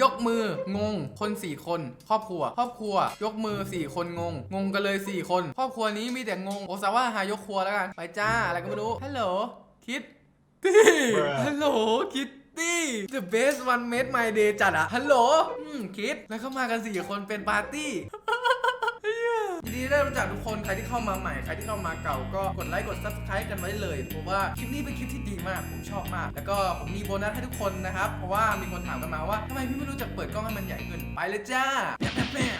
ยกมืองง คน4คน ครอบครัว ครอบครัว ยกมือ4คนงง งงกันเลย4คน ครอบครัวนี้มีแต่งงโอซาว่าหายกครัวแล้วกัน ไปจ้าอะไรก็ไม่รู้ฮัลโหลคิดตี้ Bruh ฮัลโหลคิดตี้ the best one made my day จัดอะฮัลโหลอืมคิดแล้วเข้ามากัน4คนเป็นปาร์ตี้ยินดี ได้รู้จักทุกคนใครที่เข้ามาใหม่ใครที่เข้ามาเก่าก็กดไลค์กด subscribe กันไว้เลยเพราะว่าคลิปนี้เป็นคลิปที่ดีมากผมชอบมาก แล้วก็ผมมีโบนัสให้ทุกคนนะครับเพราะว่ามีคนถามกันมาว่าทำไมพี่ไม่รู้จักเปิดกล้องให้มันใหญ่ขึ้นไปเลยจ้า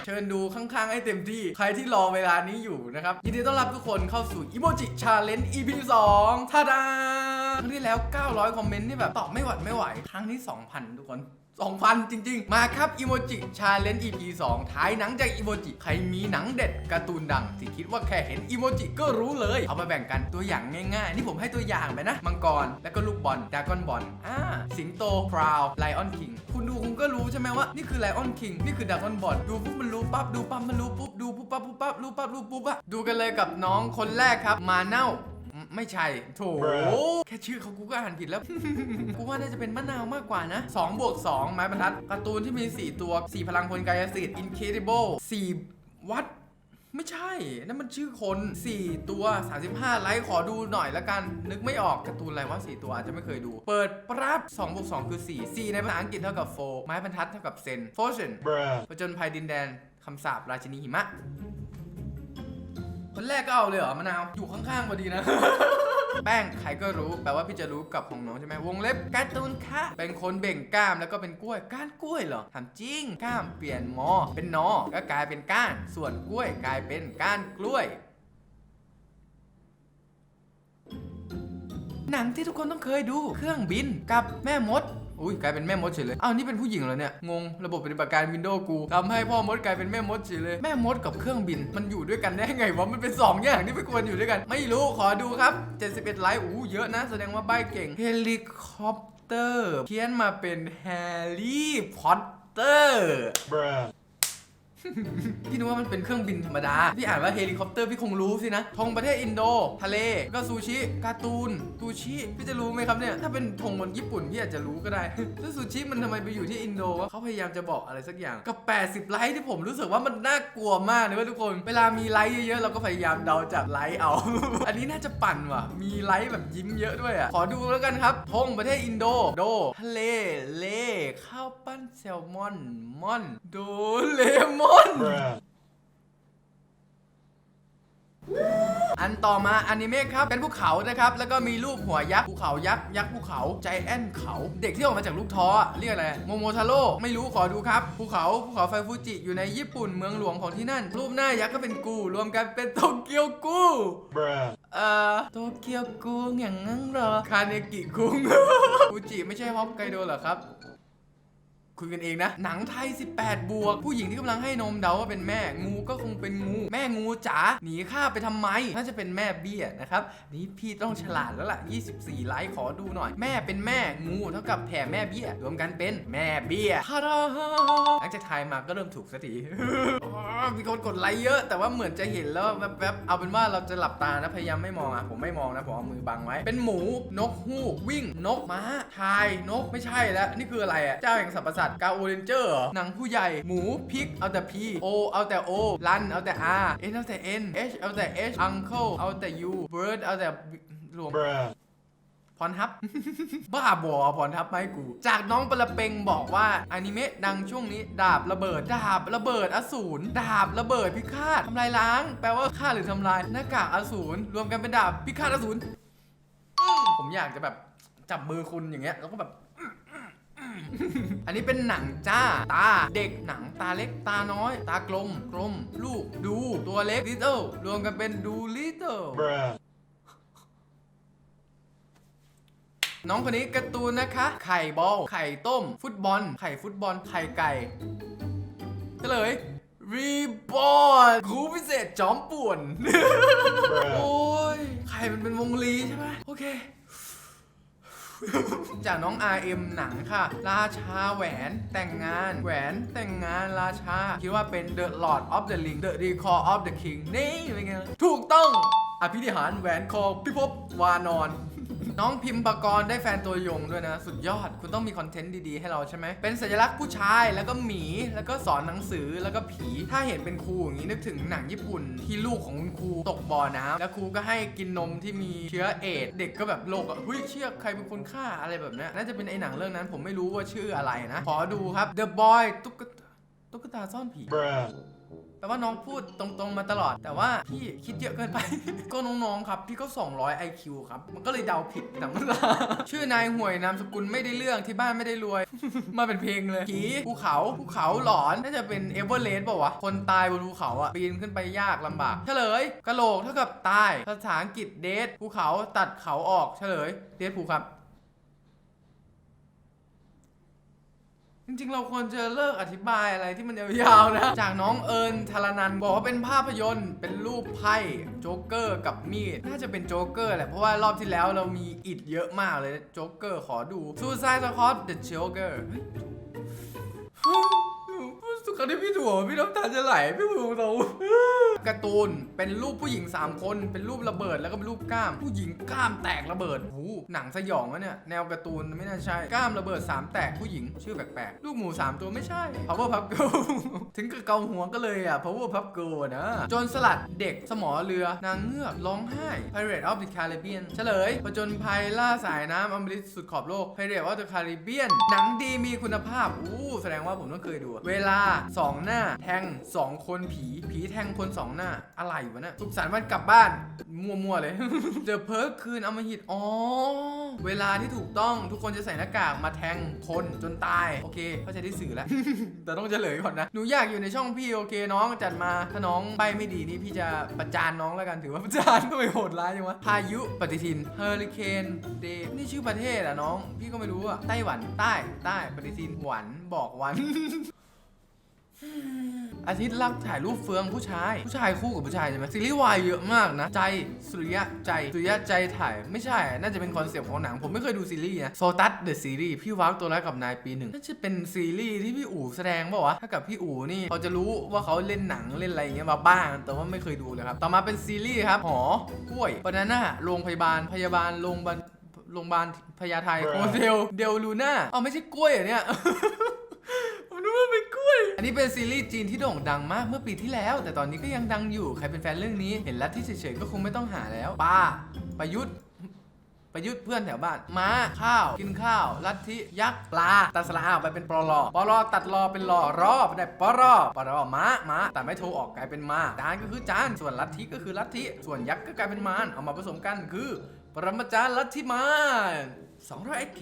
เชิญดูข้างๆให้เต็มที่ใครที่รอเวลานี้อยู่นะครับยินดีต้อนรับทุกคนเข้าสู่ Emoji Challenge EP 2ท่าดาครั้งที่แล้ว 900 คอมเมนต์นี่แบบตอบไม่หวัดไม่ไหว ครั้งนี้2,000 ทุกคน 2,000 จริง ๆ มาครับ Emoji Challenge EP 2ท้ายหนังจาก Emoji ใครมีหนังเด็ดการ์ตูนดัง ที่คิดว่าแค่เห็น Emoji ก็รู้เลย เอามาแบ่งกันตัวอย่างง่ายๆ นี่ผมให้ตัวอย่างไปนะ มังกร แล้วก็ลูกบอลดากอนบอลอ่าสิงโตพราวไลออนคิงคุณดูคุณก็รู้ใช่ไหมว่า นี่คือไลออนคิงนี่คือดากอนบอลดูปุ๊บมันรู้ปั๊บดูปั๊บมันรู้ปุ๊บดูปุ๊บปั๊บปุ๊บปั๊บรู้ปั๊บรู้ปุ๊บอะดูกันเลยกับน้องคนแรกครับมาเน่า ไม่ใช่โถ Bruh แค่ชื่อเขากูก็อ่านผิดแล้ว กูว่าน่าจะเป็นมะนาวมากกว่านะ2บวก2ไม้บรรทัดการ์ตูนที่มี 4 ตัว 4 พลังพลกายสิทธิ์ Incredible 4วัดไม่ใช่ นั่นมันชื่อคน 4 ตัว 35 ไลค์ขอดูหน่อยละกัน นึกไม่ออกการ์ตูนอะไรว่า 4 ตัวอาจจะไม่เคยดู เปิดปรับ2บวก2คือ 4 4 ในภาษาอังกฤษเท่ากับ4ไม้บรรทัดเท่ากับเซน f o r t u n bruh, ผจญภัยดินแดนคำสาปราชินีหิมะ คนแรกก็เอาเลยเหรอมะนาว อยู่ข้างๆพอดีนะ แป้งใครก็รู้แปลว่าพี่จะรู้กับของน้องใช่ไหมวงเล็บการ์ตูนค่ะเป็นคนเบ่งกล้ามแล้วก็เป็นกล้วยก้านกล้วยเหรอถามจริงกล้ามเปลี่ยนมอ เป็นนอก็กลายเป็นก้าน ส่วนกล้วยกลายเป็นก้านกล้วย หนังที่ทุกคนต้องเคยดูเครื่องบินกับแม่มด อุ้ยกลายเป็นแม่มดเฉยเลย อ้าวนี่เป็นผู้หญิงเหรอเนี่ย งง ระบบปฏิบัติการวินโดว์กูทำให้พ่อมดกลายเป็นแม่มดเฉยเลย แม่มดกับเครื่องบิน มันอยู่ด้วยกันได้ไงวะ มันเป็นสองอย่างที่ไม่ควรอยู่ด้วยกัน ไม่รู้ ขอดูครับ 71 ไลค์ อู้เยอะนะ แสดงว่าใบเก่ง เฮลิคอปเตอร์ เขียนมาเป็นแฮร์รี่พอตเตอร์ พี่นึกว่ามันเป็นเครื่องบินธรรมดา พี่อ่านว่าเฮลิคอปเตอร์พี่คงรู้สินะธงประเทศอินโด ทะเล ก็ซูชิ การ์ตูน ซูชิ พี่จะรู้ไหมครับเนี่ย ถ้าเป็นธงบนญี่ปุ่นพี่อาจจะรู้ก็ได้ แล้วซูชิมันทำไมไปอยู่ที่อินโดวะเขาพยายามจะบอกอะไรสักอย่าง กับ 80 ไลค์ที่ผมรู้สึกว่ามันน่ากลัวมากเลยว่าทุกคน เวลามีไลค์เยอะๆเราก็พยายามเดาจากไลค์เอา อันนี้น่าจะปั่นว่ะ มีไลค์แบบยิ้มเยอะด้วยอะ ขอดูแล้วกันครับธงประเทศอินโด โด ทะเล เล ข้าวปั้นแซลมอน มอน โดเลมอน bruh, อันต่อมาอนิเมะครับ เป็นภูเขานะครับ แล้วก็มีรูปหัวยักษ์ภูเขายักษ์ยักษ์ภูเขาใจแอนเขาเด็กที่ออกมาจากลูกท้ออะเรียกอะไรโมโมทาโร่ไม่รู้ขอดูครับภูเขาภูเขาไฟฟูจิอยู่ในญี่ปุ่นเมืองหลวงของที่นั่น รูปหน้ายักษ์ก็เป็นกู รวมกันเป็นโตเกียวกู bruh, เอ่อโตเกียวกูอย่างงั้นเหรอ คาเนกิคุง ฟูจิไม่ใช่ฮอกไกโดเหรอครับ คุยกันเองนะ หนังไทย 18 บวก ผู้หญิงที่กำลังให้นมเดาว่าเป็นแม่ งูก็คงเป็นงู แม่งูจ๋า หนีข้าไปทำไม น่าจะเป็นแม่เบี้ยนะครับ นี่พี่ต้องฉลาดแล้วล่ะ 24 ไลค์ขอดูหน่อย แม่เป็นแม่งูเท่ากับแผ่แม่เบี้ย รวมกันเป็นแม่เบี้ยฮาราหลังจากทายมาก็เริ่มถูกสักทีมีคนกดไลค์เยอะ แต่ว่าเหมือนจะเห็นแล้วแวบๆ เอาเป็นว่าเราจะหลับตานะ พยายามไม่มองอะ ผมไม่มองนะ ผมเอามือบังไว้ เป็นหมู นกฮูก วิ่ง นกม้า ทาย นก ไม่ใช่แล้ว นี่คืออะไรอะ เจ้าแห่งสรรพสัตวกาโอเรนเจอร์เหรอหนังผู้ใหญ่ หมูพริก เอาแต่พีโอเอาแต่โอรัน เอาแต่อาเอ็นเอาแต่เอ็นเอชเอาแต่เอชอังเคิลเอาแต่ยูเบิร์ดเอาแต่รวม bruh, พรทับ บ้าบอพรทับไหมาให้กู จากน้องปละเปงบอกว่าอนิเมะดังช่วงนี้ ดาบระเบิด ดาบระเบิดอสูรดาบระเบิดพิฆาตทำลายล้าง แปลว่าฆ่าหรือทำลายหน้ากากอสูรรวมกันเป็นดาบพิฆาตอสูรอืมผมอยากจะแบบจับมือคุณอย่างเงี้ยแล้วก็แบบ อันนี้เป็นหนังจ้า ตา เด็กหนังตาเล็กตาน้อย ตากลมกลม ลูกดูตัวเล็ก little รวมกันเป็นดู Little น้องคนนี้การ์ตูนนะคะ ไข่บอล ไข่ต้ม ฟุตบอล ไข่ฟุตบอล ไข่ไก่เฉลยรีบอลครูพิเศษจอมป่วน โอ้ย ไข่มันเป็นวงลีใช่ไหมโอเค จากน้อง RM หนังค่ะ ราชาแหวนแต่งงาน แหวนแต่งงานราชา คิดว่าเป็น The Lord of the Ring The Recall of the King นี่เป็นไง ถูกต้อง อภิธิหารแหวนคอพิภพวานอน น้องพิมพ์ปกรณ์ได้แฟนตัวยงด้วยนะ สุดยอด คุณต้องมีคอนเทนต์ดีๆให้เราใช่ไหม เป็นสัญลักษณ์ผู้ชายแล้วก็หมีแล้วก็สอนหนังสือแล้วก็ผี ถ้าเห็นเป็นครูอย่างนี้นึกถึงหนังญี่ปุ่น ที่ลูกของคุณครูตกบ่อน้ำแล้วครูก็ให้กินนมที่มีเชื้อเอดเด็กก็แบบโลกอะเฮ้ยเชื่อใครเป็นคนฆ่าอะไรแบบนี้น่าจะเป็นไอ้หนังเรื่องนั้น ผมไม่รู้ว่าชื่ออะไรนะขอดูครับ The Boy ตุ๊กตาตุ๊กตาซ่อนผี Bruh. แปลว่าน้องพูดตรงๆมาตลอด แต่ว่าพี่คิดเยอะเกินไป ก็น้องๆครับ พี่ก็ 200 IQ ครับ มันก็เลยเดาผิดแต่ไม่เป็นไรชื่อนายห่วยนามสกุลไม่ได้เรื่องที่บ้านไม่ได้รวย มาเป็นเพลงเลยผีภูเขาภูเขาหลอนน่าจะเป็นเอเวอร์เรสต์ป่าวะคนตายบนภูเขาอะปีนขึ้นไปยากลำบากเฉลยกะโหลกเท่ากับตายภาษาอังกฤษเดทภูเขาตัดเขาออกเฉลยเดทภูครับ จริงๆ เราควรจะเลิกอธิบายอะไรที่มันยาวๆนะ จากน้องเอิญธารนันบอกว่าเป็นภาพยนตร์ เป็นรูปไพ่โจ๊กเกอร์กับมีด น่าจะเป็นโจ๊กเกอร์แหละ เพราะว่ารอบที่แล้วเรามีอิดเยอะมากเลยโจ๊กเกอร์ขอดู Suicide Squad The Joker ขที่พี่ถั่วพี่น้ำตาจะไหลพี่พูดตรงๆการ์ตูนเป็นรูปผู้หญิง 3 คน เป็นรูประเบิดแล้วก็เป็นรูปกล้าม ผู้หญิงกล้ามแตกระเบิดโอ้หนังสยองวะเนี่ยแนวการ์ตูนไม่น่าใช่กล้ามระเบิด 3 แตกผู้หญิง ชื่อแปลกๆลูกหมู 3 ตัวไม่ใช่ Power Pup Girl ถึงกับเกาหัวก็เลยอะ Power Pup Girl อะนะโจรสลัดเด็กสมอเรือนางเงือกร้องไห้ Pirate of the Caribbean เฉลยผจญภัยล่าสายน้ำอมฤตสุดขอบโลก Pirate of the Caribbean หนังดีมีคุณภาพอู้แสดงว่าผมต้องเคยดู เวลา2หน้า แทง2คนผี ผีแทงคน2หน้า อะไรวะเนี่ยสุขสันต์วันกลับบ้าน มั่วๆเลยเจอเพิร์กคืนอมหิตอ๋อ เวลาที่ถูกต้องทุกคนจะใส่หน้ากากมาแทงคนจนตาย โอเคเข้าใจที่สื่อแล้ว แต่ต้องเฉลยก่อนนะ หนูอยากอยู่ในช่องพี่โอเคน้องจัดมา ถ้าน้องใบไม่ดีนี่พี่จะประจานน้องแล้วกันถือว่าประจานก็ไม่โหดร้ายจังวะ พายุปฏิทินเฮอริเคนเดฟนี่ชื่อประเทศอะน้อง พี่ก็ไม่รู้อะไต้หวันใต้ใต้ปฏิทินหวันบอกวัน อาทิตย์รักถ่ายรูปเฟืองผู้ชาย ผู้ชายคู่กับผู้ชายใช่ไหมซีรีส์วายเยอะมากนะ ใจสุริยะใจสุริยะใจถ่ายไม่ใช่ น่าจะเป็นคอนเซปต์ของหนัง ผมไม่เคยดูซีรีส์นะโซตัสเดอะซีรีส์พี่วักตัวร้ายกับนายปีหนึ่งน่าจะเป็นซีรีส์ที่พี่อู๋แสดงป่าวะถ้ากับพี่อู๋นี่เขาจะรู้ว่าเขาเล่นหนังเล่นอะไรอย่างเงี้ยมาบ้าง แต่ว่าไม่เคยดูเลยครับต่อมาเป็นซีรีส์ครับหอกล้วยบานาน่าโรงพยาบาลพยาบาลโรงพยาบาลโรงพยาบาลพญาไทโมเดลเดลลูน่าอ๋อไม่ใช่กล้วยเหรอเนี่ยันนี้เป็นซีรีส์จีนที่โด่งดังมากเมื่อปีที่แล้ว แต่ตอนนี้ก็ยังดังอยู่ ใครเป็นแฟนเรื่องนี้เห็นลัทธิเฉยๆก็คงไม่ต้องหาแล้วป้าประยุทธ์ประยุทธ์เพื่อนแถวบ้านม้าข้าว กินข้าว ลัทธิยักษ์ปลา ตัดสระอาอกไปเป็นปลอปลอตัดรอเป็นรอรอไปได้ปรอปรอม้าม้าแต่ไม่โทรออกกลายเป็นมาจานก็คือจาน ส่วนลัทธิก็คือลัทธิส่วนยักษ์ก็กลายเป็นมารเอามาผสมกันคือปรมาจารย์ลัทธิมาร 200 IQ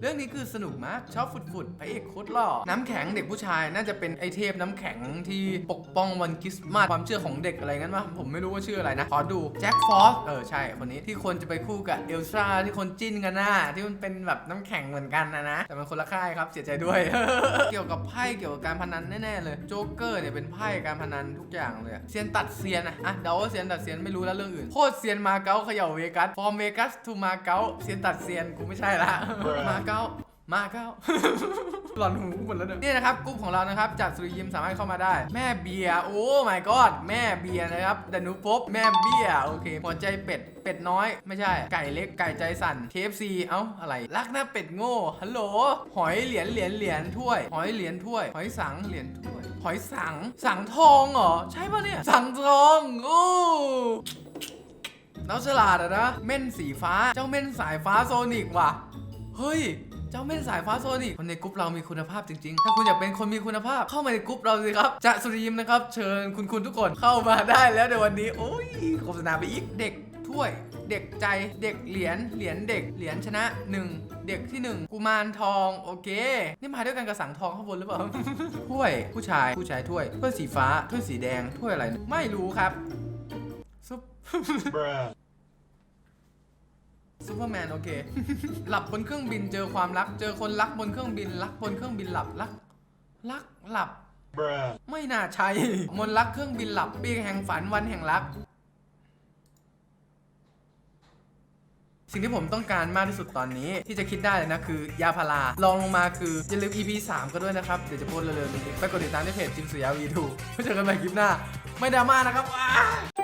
เรื่องนี้คือสนุกมาก ชอบฟุดๆพระเอกโคตรหล่อ น้ำแข็งเด็กผู้ชายน่าจะเป็นไอเทพน้ำแข็งที่ปกป้องวันคริสต์มาสความเชื่อของเด็กอะไรงั้นวะผมไม่รู้ว่าชื่ออะไรนะ ขอดูแจ็คฟอสเออใช่คนนี้ที่คนจะไปคู่กับเอลซ่าที่คนจิ้นกันน่ะที่มันเป็นแบบน้ำแข็งเหมือนกันนะนะ แต่มันคนละค่ายครับเสียใจด้วย เกี่ยวกับไพ่เกี่ยวกับการพนันแน่ๆเลยโจ๊กเกอร์เนี่ยเป็นไพ่การพนันทุกอย่างเลยเซียนตัดเซียนอะอะเดาว่าเซียนตัดเซียนไม่รู้แล้วเรื่องอื่นโคตรเซียนมาเก๊าเขย่าเวกัสฟอร์มเวกัสทูมาเก๊าเซียนตัดเซียนกูไม่ใช่ละมาเก๊ามาเก๊าหลอนหูหมดแล้วเนี่ยนี่นะครับกลุ่มของเรานะครับจากสุริยิมสามารถเข้ามาได้ แม่เบียร์โอ้ my god แม่เบียร์นะครับดานุปบแม่เบียร์โอเคหัวใจเป็ดเป็ดน้อย ไม่ใช่ ไก่เล็กไก่ใจสั่น KFC เอ้าอะไรรักหน้าเป็ดโง่ฮัลโหลหอยเหรียญเหรียญเหรียญถ้วย หอยเหรียญถ้วย หอยสังเหรียญถ้วย หอยสังสังทองเหรอใช่ปะเนี่ยสังทองโอ้ น้องฉลาดอะนะ เม่นสีฟ้า เจ้าเม่นสายฟ้าโซนิกว่ะ เฮ้ย เจ้าเม่นสายฟ้าโซนิกคนในกรุ๊ปเรามีคุณภาพจริงๆ ถ้าคุณอยากเป็นคนมีคุณภาพเข้ามาในกรุ๊ปเราสิครับ จะสุริยิมนะครับ เชิญคุณคุณทุกคนเข้ามาได้แล้วในวันนี้ โอ้ยโฆษณาไปอีก เด็กถ้วย เด็กใจ เด็กเหรียญ เหรียญเด็ก เหรียญชนะหนึ่งเด็กที่หนึ่งกุมารทองโอเค นี่มาด้วยกันกับสังทองข้างบนหรือเปล่า ถ้วย ผู้ชาย ผู้ชายถ้วย ถ้วยสีฟ้า ถ้วยสีแดง ถ้วยอะไร ไม่รู้ครับซุป ซูเปอร์แมนโอเค หลับบนเครื่องบินเจอความรัก เจอคนรักบนเครื่องบินรักบนเครื่องบินหลับรักรักหลับ Bruh. ไม่น่าใช่ มนต์รักเครื่องบินหลับปีแห่งฝันวันแห่งรัก สิ่งที่ผมต้องการมากที่สุดตอนนี้ที่จะคิดได้เลยนะคือยาพาราลองลงมาคือ อย่าลืม EP 3ก็ด้วยนะครับ เดี๋ยวจะโพสต์เร็วๆนี้ไปกดติดตามที่เพจจิมสุยาวีทูไว้เจอกันใหม่คลิปหน้า ไม่ดราม่านะครับว้า